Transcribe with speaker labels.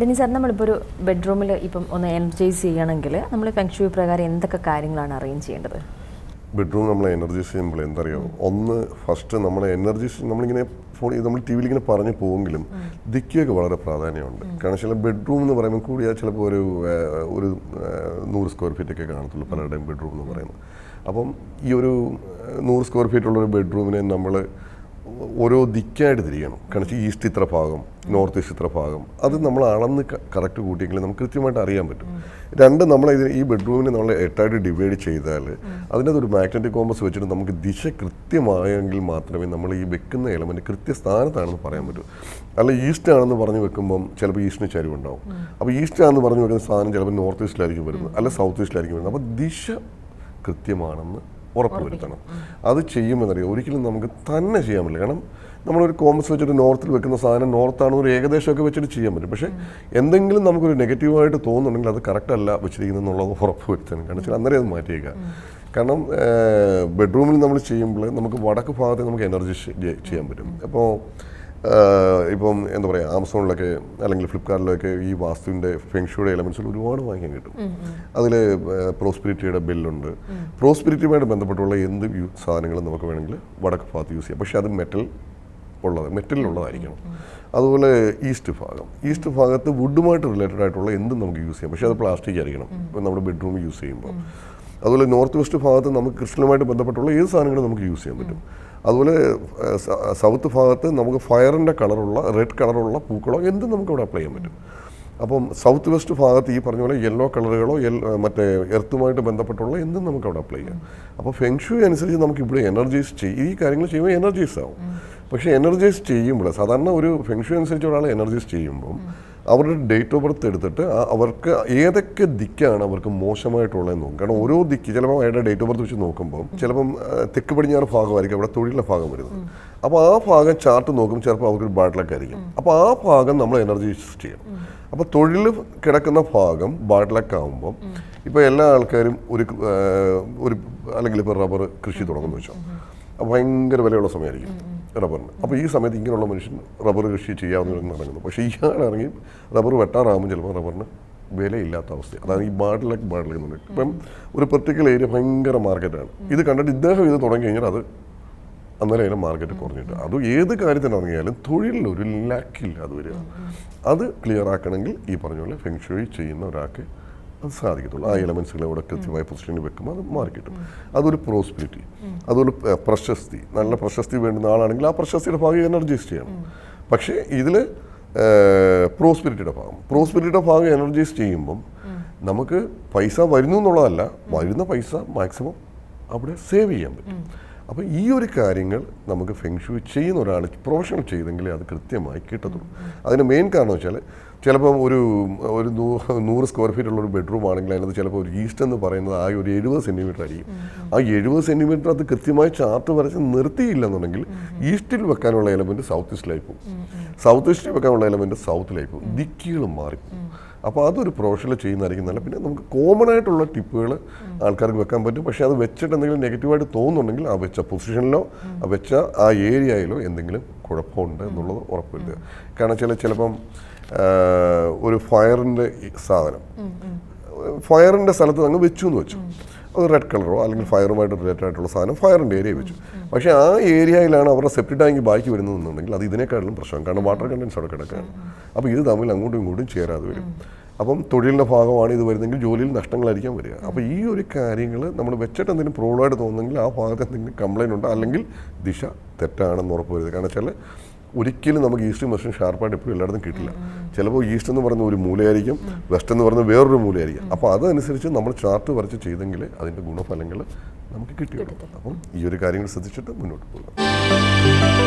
Speaker 1: Deny sir നമ്മളിപ്പോൾ ഒരു ബെഡ്റൂമിൽ ഇപ്പം ഒന്ന് എനർജൈസ് ചെയ്യണമെങ്കിൽ നമ്മൾ ഫെങ്ഷു പ്രകാരം എന്തൊക്കെ കാര്യങ്ങളാണ് അറേഞ്ച് ചെയ്യേണ്ടത്?
Speaker 2: ബെഡ്റൂം നമ്മൾ എനർജൈസ് ചെയ്യുമ്പോൾ എന്തറിയോ? ഒന്ന് ഫസ്റ്റ് നമ്മളെ എനർജൈസ് നമ്മളിങ്ങനെ ഫോൺ നമ്മൾ ടി വിയിൽ ഇങ്ങനെ പറഞ്ഞു പോകുമെങ്കിലും ദിക്കൊക്കെ വളരെ പ്രാധാന്യമുണ്ട്. കാരണം ചില ബെഡ്റൂം എന്ന് പറയുമ്പോൾ കൂടിയാൽ ചിലപ്പോൾ ഒരു ഒരു നൂറ് സ്ക്വയർ ഫീറ്റ് ഒക്കെ കാണത്തുള്ളൂ പലരുടെയും ബെഡ്റൂം എന്ന് പറയുന്നത്. അപ്പം ഈ ഒരു നൂറ് സ്ക്വയർ ഫീറ്റ് ഉള്ള ഒരു ബെഡ്റൂമിനെ നമ്മൾ ഓരോ ദിക്കായിട്ട് തിരിയണം കാരണം ഈസ്റ്റ് ഇത്ര ഭാഗം നോർത്ത് ഈസ്റ്റ് ഇത്ര ഭാഗം. അത് നമ്മൾ അളന്ന് കറക്റ്റ് കൂട്ടിയെങ്കിൽ നമുക്ക് കൃത്യമായിട്ട് അറിയാൻ പറ്റും. രണ്ട് നമ്മൾ ഇതിന് ഈ ബെഡ്റൂമിനെ നമ്മൾ എട്ടായിട്ട് ഡിവൈഡ് ചെയ്താൽ അതിനകത്ത് ഒരു മാഗ്നറ്റിക് കോമ്പസ് വെച്ചിട്ട് നമുക്ക് ദിശ കൃത്യമായെങ്കിൽ മാത്രമേ നമ്മൾ ഈ വെക്കുന്ന എലമെന്റ് കൃത്യസ്ഥാനത്താണെന്ന് പറയാൻ പറ്റൂ. അല്ല ഈസ്റ്റ് ആണെന്ന് പറഞ്ഞ് വെക്കുമ്പം ചിലപ്പോൾ ഈസ്റ്റിന് ചരിവുണ്ടാവും. അപ്പോൾ ഈസ്റ്റ് ആണെന്ന് പറഞ്ഞ് വെക്കുന്ന സാധനം ചിലപ്പോൾ നോർത്ത് ഈസ്റ്റിലായിരിക്കും വരുന്നത്. അല്ല സൗത്ത് ഈസ്റ്റിലായിരിക്കും വരുന്നത്. അപ്പോൾ ദിശ കൃത്യമാണെന്ന് ഉറപ്പുവരുത്തണം അത് ചെയ്യുമെന്നറിയാം. ഒരിക്കലും നമുക്ക് തന്നെ ചെയ്യാൻ പറ്റില്ല. കാരണം നമ്മളൊരു കോമസ് വെച്ചിട്ട് നോർത്തിൽ വെക്കുന്ന സാധനം നോർത്താണ് ഒരു ഏകദേശമൊക്കെ വെച്ചിട്ട് ചെയ്യാൻ പറ്റും. പക്ഷേ എന്തെങ്കിലും നമുക്കൊരു നെഗറ്റീവായിട്ട് തോന്നുന്നുണ്ടെങ്കിൽ അത് കറക്റ്റ് അല്ല വെച്ചിരിക്കുന്നത് എന്നുള്ളത് ഉറപ്പ് വരുത്തണം. കാരണം വെച്ചാൽ അന്നേരം അത് മാറ്റിയേക്കുക കാരണം ബെഡ്റൂമിൽ നമ്മൾ ചെയ്യുമ്പോൾ നമുക്ക് വടക്ക് ഭാഗത്ത് നമുക്ക് എനർജി ചെയ്യാൻ പറ്റും. അപ്പോൾ ഇപ്പം എന്താ പറയുക ആമസോണിലൊക്കെ അല്ലെങ്കിൽ ഫ്ലിപ്കാർട്ടിലൊക്കെ ഈ വാസ്തുവിന്റെ ഫെങ്ഷുയുടെ എലമെൻസിൽ ഒരുപാട് വാങ്ങിക്കാൻ കിട്ടും. അതിൽ പ്രോസ്പിരിറ്റിയുടെ ബില്ലുണ്ട്. പ്രോസ്പിരിറ്റിയുമായിട്ട് ബന്ധപ്പെട്ടുള്ള എന്ത് സാധനങ്ങളും നമുക്ക് വേണമെങ്കിൽ വടക്ക് ഭാഗത്ത് യൂസ് ചെയ്യാം. പക്ഷേ അത് മെറ്റൽ ഉള്ളത് മെറ്റലിലുള്ളതായിരിക്കണം അതുപോലെ ഈസ്റ്റ് ഭാഗം. ഈസ്റ്റ് ഭാഗത്ത് വുഡുമായിട്ട് റിലേറ്റഡ് ആയിട്ടുള്ള എന്തും നമുക്ക് യൂസ് ചെയ്യാം. പക്ഷേ അത് പ്ലാസ്റ്റിക് ആയിരിക്കണം. ഇപ്പം നമ്മുടെ ബെഡ്റൂം യൂസ് ചെയ്യുമ്പോൾ. അതുപോലെ നോർത്ത് വെസ്റ്റ് ഭാഗത്ത് നമുക്ക് ക്രിസ്റ്റലുമായിട്ട് ബന്ധപ്പെട്ടുള്ള ഏത് സാധനങ്ങളും നമുക്ക് യൂസ് ചെയ്യാൻ പറ്റും. അതുപോലെ സൗത്ത് ഭാഗത്ത് നമുക്ക് ഫയറിന്റെ കളറുള്ള റെഡ് കളറുള്ള പൂക്കളോ എന്തും നമുക്ക് അവിടെ അപ്ലൈ ചെയ്യാൻ പറ്റും. അപ്പം സൗത്ത് വെസ്റ്റ് ഭാഗത്ത് ഈ പറഞ്ഞ പോലെ യെല്ലോ കളറുകളോ മറ്റേ എർത്തുമായിട്ട് ബന്ധപ്പെട്ടുള്ള എന്തും നമുക്ക് അവിടെ അപ്ലൈ ചെയ്യാം. അപ്പോൾ ഫെങ്ഷു അനുസരിച്ച് നമുക്ക് ഇവിടെ എനർജൈസ് ചെയ്യും ഈ കാര്യങ്ങൾ ചെയ്യുമ്പോൾ എനർജൈസ് ആവും പക്ഷേ എനർജൈസ് ചെയ്യുമ്പോൾ സാധാരണ ഒരു ഫെങ്ഷു അനുസരിച്ച് ഒരാൾ എനർജൈസ് ചെയ്യുമ്പം അവരുടെ ഡേറ്റ് ഓഫ് ബർത്ത് എടുത്തിട്ട് അവർക്ക് ഏതൊക്കെ ദിക്കാണ് അവർക്ക് മോശമായിട്ടുള്ളതെന്ന് നോക്കും. കാരണം ഓരോ ദിക്ക് ചിലപ്പോൾ അയാളുടെ ഡേറ്റ് ഓഫ് ബർത്ത് വെച്ച് നോക്കുമ്പോൾ ചിലപ്പം തെക്ക് പടിഞ്ഞാറ് ഭാഗമായിരിക്കും അവിടെ തൊഴിലിലെ ഭാഗം വരുന്നത്. അപ്പോൾ ആ ഭാഗം ചാർട്ട് നോക്കും ചിലപ്പോൾ അവർക്ക് ബാട്ടിലൊക്കെ ആയിരിക്കും അപ്പോൾ ആ ഭാഗം നമ്മൾ എനർജി ഷിഫ്റ്റ് ചെയ്യും അപ്പോൾ തൊഴിൽ കിടക്കുന്ന ഭാഗം ബാട്ടിലൊക്കെ ആകുമ്പം ഇപ്പോൾ എല്ലാ ആൾക്കാരും ഒരു ഒരു അല്ലെങ്കിൽ ഇപ്പോൾ റബ്ബർ കൃഷി തുടങ്ങുന്നു വെച്ചോ. ഭയങ്കര വിലയുള്ള സമയമായിരിക്കും റബ്ബറിന്. അപ്പോൾ ഈ സമയത്ത് ഇങ്ങനെയുള്ള മനുഷ്യൻ റബ്ബർ കൃഷി ചെയ്യാവുന്ന നടക്കുന്നു. പക്ഷേ ഇറങ്ങി റബ്ബർ വെട്ടാറാകുമ്പോൾ ചിലപ്പോൾ റബ്ബറിന് വിലയില്ലാത്ത അവസ്ഥ. അതാണ് ഈ ബാട്ടിലൊക്കെ ബാട്ടിലൊക്കെ ഇപ്പം ഒരു പെർട്ടിക്കുലർ ഏരിയ ഭയങ്കര മാർക്കറ്റാണ് ഇത് കണ്ടിട്ട് ഇദ്ദേഹം ഇത് തുടങ്ങി കഴിഞ്ഞാൽ അത് അന്നേരം അതിന് മാർക്കറ്റ് കുറഞ്ഞിട്ട്. അത് ഏത് കാര്യത്തിന് ഇറങ്ങിയാലും തൊഴിലിലൊരു ലാക്കില്ല അത് വരിക. അത് ക്ലിയർ ആക്കണമെങ്കിൽ ഈ പറഞ്ഞ പോലെ ഫെങ്ഷോയി ചെയ്യുന്ന ഒരാൾക്ക് അത് സാധിക്കത്തുള്ളൂ. ആ എലമെൻസുകൾ അവിടെ കൃത്യമായ പൊസിഷനിൽ വെക്കുമ്പോൾ അത് മാറി കിട്ടും അതൊരു പ്രോസ്പിരിറ്റി അതൊരു പ്രശസ്തി. നല്ല പ്രശസ്തി വേണ്ടുന്ന ആളാണെങ്കിൽ ആ പ്രശസ്തിയുടെ ഭാഗം എനർജൈസ് ചെയ്യണം. പക്ഷേ ഇതിൽ പ്രോസ്പിരിറ്റിയുടെ ഭാഗം. പ്രോസ്പിരിറ്റിയുടെ ഭാഗം എനർജൈസ് ചെയ്യുമ്പം നമുക്ക് പൈസ വരുന്നു എന്നുള്ളതല്ല വരുന്ന പൈസ മാക്സിമം അവിടെ സേവ് ചെയ്യാൻ പറ്റും. അപ്പോൾ ഈ ഒരു കാര്യങ്ങൾ നമുക്ക് ഫെങ്ഷു ചെയ്യുന്ന ഒരാൾ പ്രൊഫഷണൽ ചെയ്തെങ്കിലേ അത് കൃത്യമായി കിട്ടത്തുള്ളൂ. അതിന് മെയിൻ കാരണം വെച്ചാൽ ചിലപ്പം ഒരു ഒരു നൂ- നൂറ് സ്ക്വയർ ഫീറ്റ് ഉള്ള ഒരു ബെഡ്റൂം ആണെങ്കിൽ അതിനകത്ത് ചിലപ്പോൾ ഒരു ഈസ്റ്റ് എന്ന് പറയുന്നത് ആ ഒരു എഴുപത് സെന്റിമീറ്റർ ആയിരിക്കും. ആ എഴുപത് സെന്റിമീറ്റർ അത് കൃത്യമായി ചാർട്ട് വരച്ച് നിർത്തിയില്ലെന്നുണ്ടെങ്കിൽ ഈസ്റ്റിൽ വെക്കാനുള്ള എലമെന്റ് സൗത്ത് ഈസ്റ്റിലായി പോകും. സൗത്ത് ഈസ്റ്റിൽ വെക്കാനുള്ള എലമെന്റ് സൗത്തിലായി പോകും. ദിക്കുകളും മാറിപ്പോകും അപ്പോൾ അതൊരു പ്രൊഫഷണൽ ചെയ്യുന്നതായിരിക്കും നല്ല പിന്നെ നമുക്ക് കോമൺ ആയിട്ടുള്ള ടിപ്പുകൾ ആൾക്കാർക്ക് വെക്കാൻ പറ്റും. പക്ഷേ അത് വെച്ചിട്ട് എന്തെങ്കിലും നെഗറ്റീവായിട്ട് തോന്നുന്നുണ്ടെങ്കിൽ ആ വെച്ച പൊസിഷനിലോ ആ വെച്ച ആ ഏരിയയിലോ എന്തെങ്കിലും കുഴപ്പമുണ്ട് എന്നുള്ളത് ഉറപ്പുവരുത്തുക. കാരണം ചില ചിലപ്പം ഒരു ഫയറിന്റെ സാധനം. ഫയറിന്റെ സ്ഥലത്ത് അങ്ങ് വെച്ചു എന്ന് വെച്ചു. അത് റെഡ് കളറോ അല്ലെങ്കിൽ ഫയറുമായിട്ട് റിലേറ്റഡ് ആയിട്ടുള്ള സാധനം ഫയറിന്റെ ഏരിയ വെച്ചു. പക്ഷേ ആ ഏരിയയിലാണ് അവരുടെ സെപ്റ്റി ടാങ്ക് ബാക്കി വരുന്നതെന്നുണ്ടെങ്കിൽ അത് ഇതിനേക്കാളും പ്രശ്നം. കാരണം വാട്ടർ കണ്ടൻസ് അവിടെ കിടക്കുകയാണ്. അപ്പോൾ ഇത് തമ്മിൽ അങ്ങോട്ടും ഇങ്ങോട്ടും ചേരാതെ വരും. അപ്പം തൊഴിലിന്റെ ഭാഗമാണ് ഇത് വരുന്നെങ്കിൽ ജോലിയിൽ നഷ്ടങ്ങളായിരിക്കാൻ വരിക. അപ്പോൾ ഈ ഒരു കാര്യങ്ങൾ നമ്മൾ വെച്ചിട്ട് എന്തെങ്കിലും പ്രോബ്ലമായിട്ട് തോന്നുന്നെങ്കിൽ ആ ഭാഗത്ത് എന്തെങ്കിലും കംപ്ലയിന്റ് ഉണ്ട്? അല്ലെങ്കിൽ ദിശ തെറ്റാണെന്ന് ഉറപ്പ് വരുന്നത്. കാരണം വെച്ചാൽ ഒരിക്കലും നമുക്ക് ഈസ്റ്റും വെസ്റ്റും ഷാർപ്പായിട്ട് എപ്പോഴും എല്ലായിടത്തും കിട്ടില്ല. ചിലപ്പോൾ ഈസ്റ്റ് എന്ന് പറയുന്ന ഒരു മൂലയായിരിക്കും വെസ്റ്റ് എന്ന് പറയുന്ന വേറൊരു മൂലയായിരിക്കും. അപ്പോൾ അതനുസരിച്ച് നമ്മൾ ചാർട്ട് വരച്ച് ചെയ്തെങ്കിൽ അതിന്റെ ഗുണഫലങ്ങൾ നമുക്ക് കിട്ടിയുള്ളൂ അപ്പം ഈ ഒരു കാര്യങ്ങൾ ശ്രദ്ധിച്ചിട്ട് മുന്നോട്ട് പോകുക